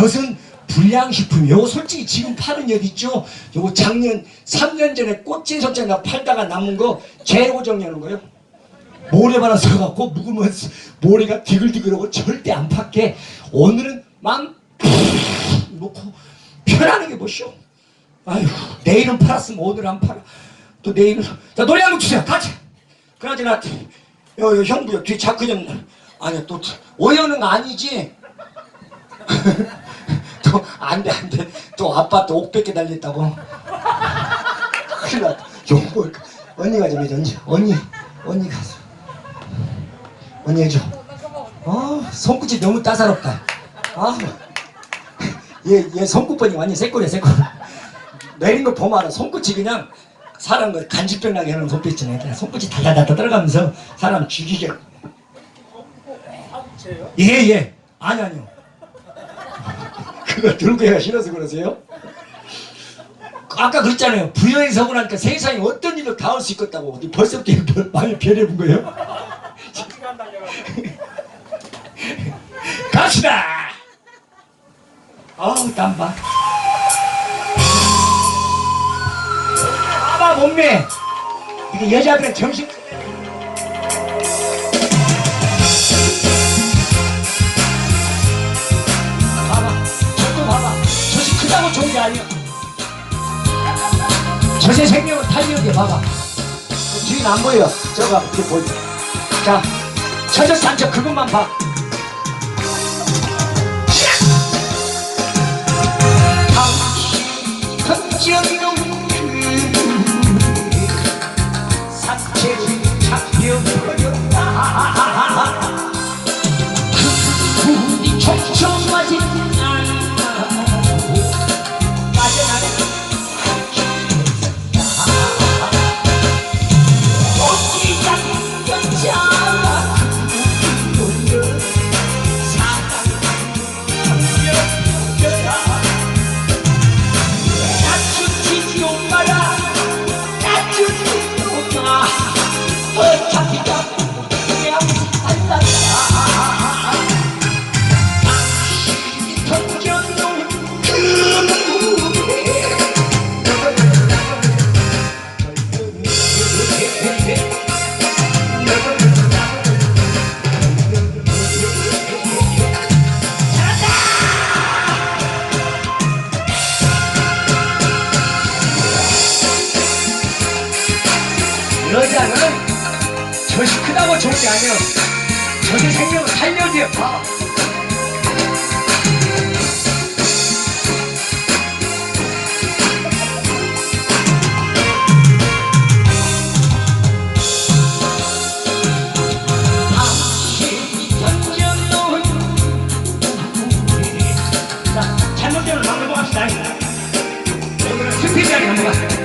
이것은 불량식품이요. 요거 솔직히 지금 파는 엿 있죠? 요거 작년 3년 전에 꽃진 석장나 팔다가 남은 거 재고 정리하는 거예요. 모래바람 써갖고 묵으면 모래가 디글디글하고 절대 안 팠게 오늘은 맘 놓고 편안하게 보시오. 아휴 내일은 팔았으면 오늘 안 팔아. 또 내일은 자 노래 한 곡 주세요. 같이. 그나저나 요, 요 형부요 뒤 자꾸 좀 아니야 또 오연은 아니지. 또 안돼 안 돼. 또 아빠 또 옥백개 달렸다고. 큰일 났다. 욕먹을 언니가 좀 해줘 언니. 언니 언니가 언니 해줘. 아 손끝이 너무 따사롭다. 아 얘 얘 손끝번이 완전 새꼬리야 새꼬리 내린 거 보면 알아. 손끝이 그냥 사람 그 간질병 나게 하는 손빛 있잖아요 그냥 손끝이 달달달달 떨어가면서 사람 죽이게. 예 예. 아니 아니요 그거 들고 가기가 싫어서 그러세요? 아까 그랬잖아요. 부여에 서고 나니까 세상에 어떤 일로 닿을 수 있겠다고. 벌써부터 별- 많이 변해 본 거예요? 갑시다! 아우, 땀봐. 봐봐, 몸매. 이게 여자들은 정신. 저새 생명은 탄력이 봐봐. 뒤는 안 보여. 저거 이렇게 보여. 자, 저저 산적 그것만 봐. 당신 사체를 잡혀 여자는 젖이 크다고 좋은 게 아니야. 젖의 생명을 살려줘야 봐. 던져놓은 자, 잘못되면 막 넘어갑시다. 오늘은 스피드하게 넘어가. 속옷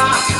어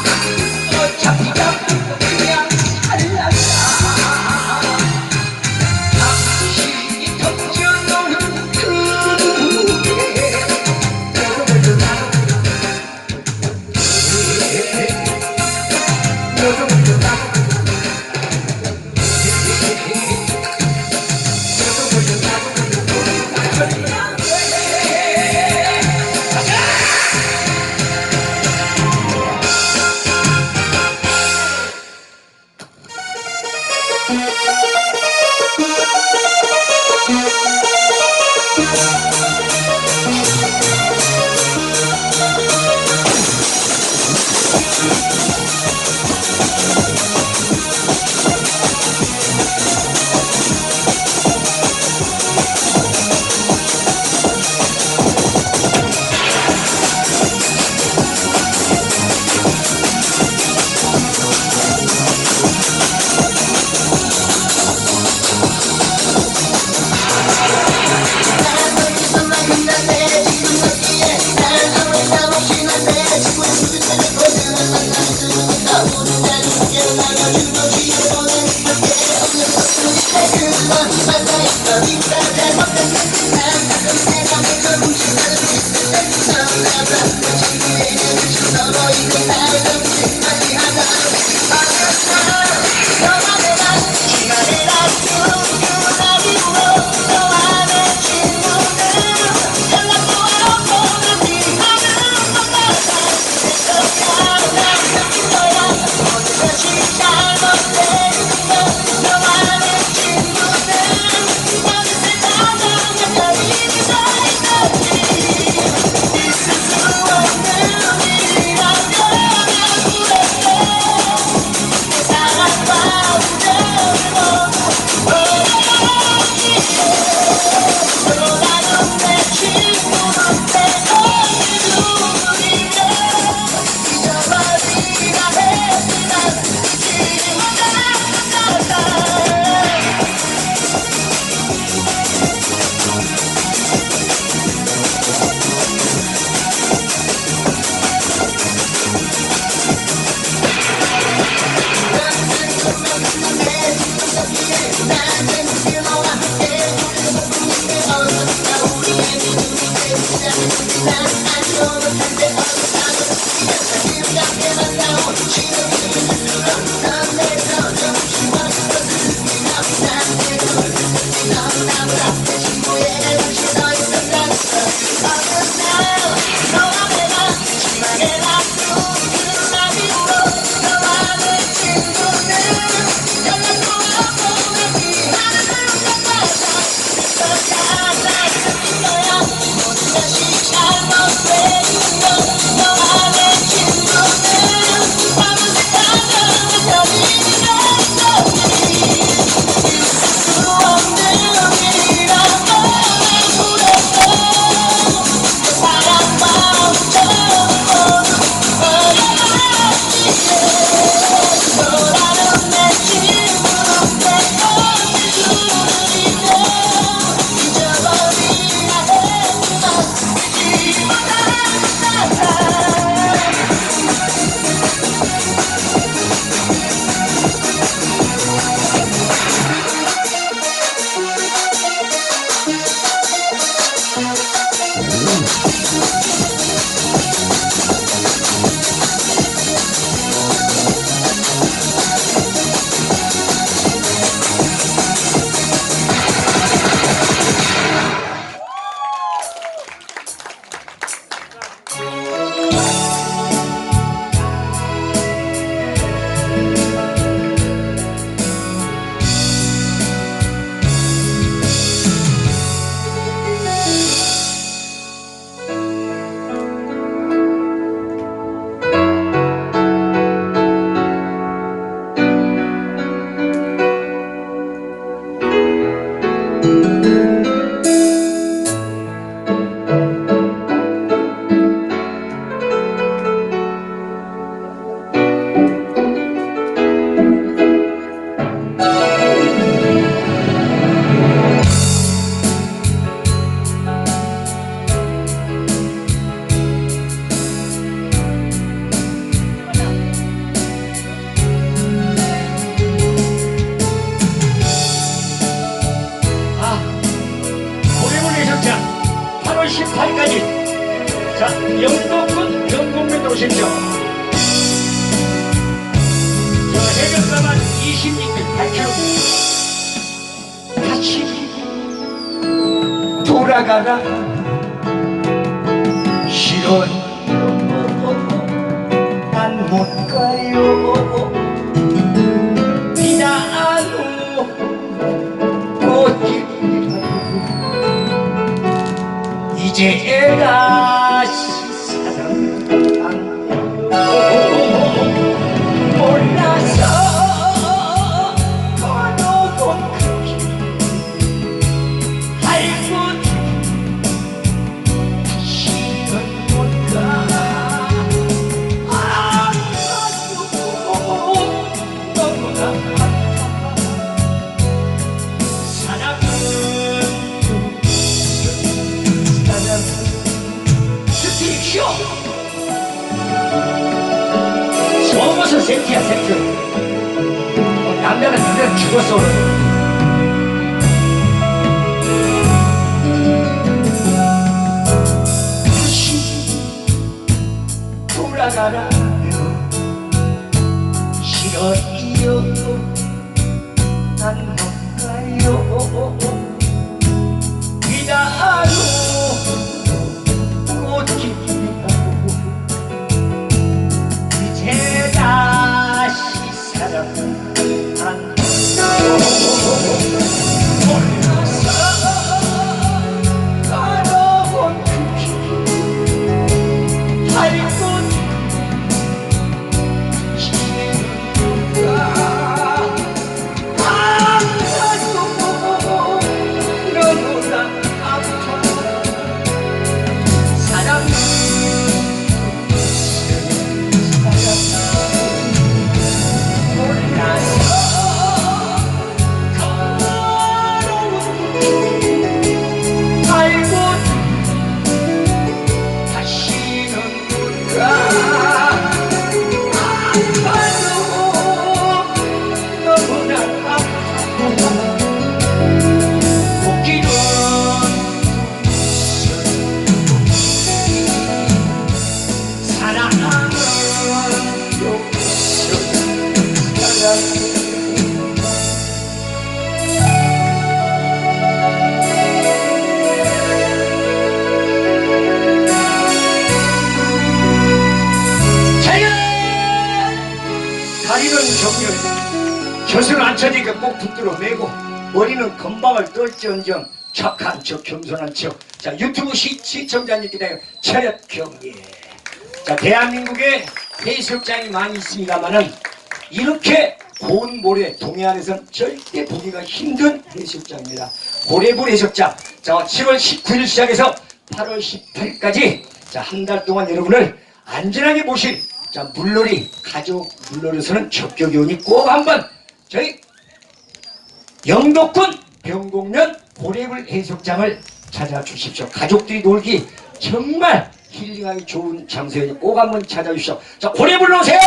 stop, stop. 8까지. 자 영동군 경북면 오십시오. 자 해변가만 26.8km 다시 돌아가라. 실은 난못 가요. 이제 그대로 죽었어. 오늘 돌아가라 싫어요 다리는 정렬. 젖을 안 차니까 꼭 붙들어 매고. 머리는 건방을 떨지언정 착한 척 겸손한 척자 유튜브 시, 시청자님께 차렷 경례 자 대한민국에 해수욕장이 많이 있습니다만은 이렇게 고운 모래 동해안에선 절대 보기가 힘든 해수욕장입니다. 고래불 해수욕장. 자 7월 19일 시작해서 8월 18일까지. 자 한 달 동안 여러분을 안전하게 모실 자 물놀이 가족 물놀이에서는 적격요원이 꼭 한번 저희 영덕군 병곡면 고래불 해수욕장을 찾아주십시오. 가족들이 놀기 정말 힐링하기 좋은 장소에 꼭 한번 찾아주십시오. 자 고래불 오세요.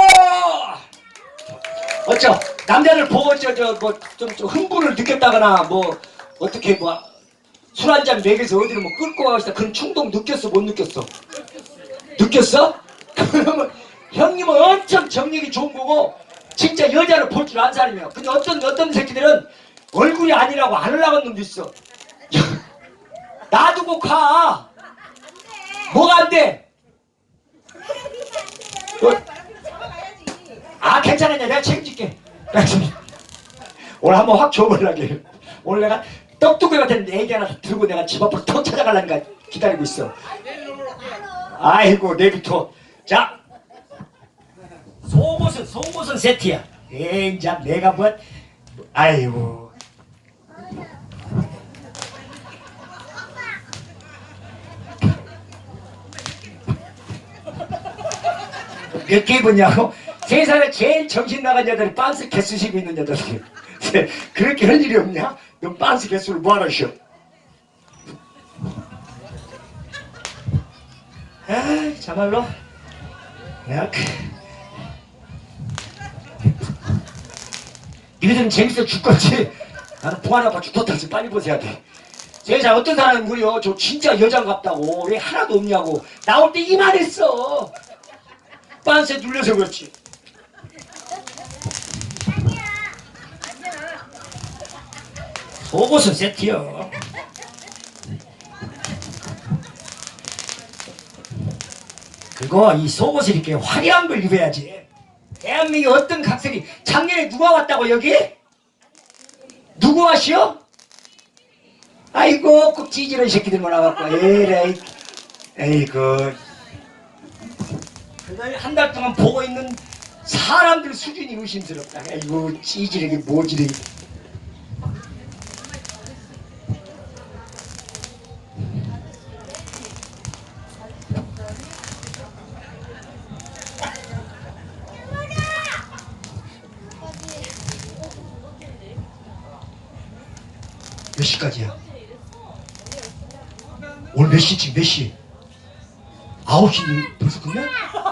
어쩌 남자를 보고 저저뭐좀 좀 흥분을 느꼈다거나 뭐 어떻게 뭐 술 한 잔 먹여서 어디로 뭐 끌고 가고 싶다 그런 충동 느꼈어 못 느꼈어? 느꼈어? 그러면 형님은 엄청 정력이 좋은 거고 진짜 여자를 볼 줄 아는 사람이야. 근데 어떤 어떤 새끼들은 얼굴이 아니라고 안 올라간 놈도 있어. 놔두고 가. 뭐가 안 돼? 어? 아 괜찮았냐 내가 책임질게. 오늘 한번 확 줘보려게. 오늘 내가 떡두꺼비 같은 애기 하나 들고 내가 집 앞으로 턱 찾아가려니까 기다리고 있어. 아이고 내비토. 자 속옷은 속옷은 세트야. 에이 자 내가 뭐 아이고. 몇 개 입었냐고? 세상에 제일 정신 나간 여자들이 빤스 개수 시고 있는 여자들. 그렇게 할 일이 없냐? 넌 빤스 개수를 뭐하러 쉬어? 아. 야, 그. 이래저래 재밌어 죽겠지? 나는 뭐 보안 아빠 죽었다 지금 빨리 보세요 돼. 제자 어떤 사람은 그래요 저 진짜 여장 같다고 왜 하나도 없냐고 나올 때 이만했어. 빤스에 눌려서 그렇지. 속옷은 세트요. 그리고 이 속옷을 이렇게 화려한 걸 입어야지. 대한민국 어떤 학생이 작년에 누가 왔다고 여기? 누구 왔시오? 아이고 꼭 찌질한 새끼들만 와갖고 에라이 에이그 그날 한 달 동안 보고 있는 사람들 수준이 의심스럽다. 아이고 찌질하게 모질하 몇? 몇 시? 아홉 시 벌써 끝나? 어?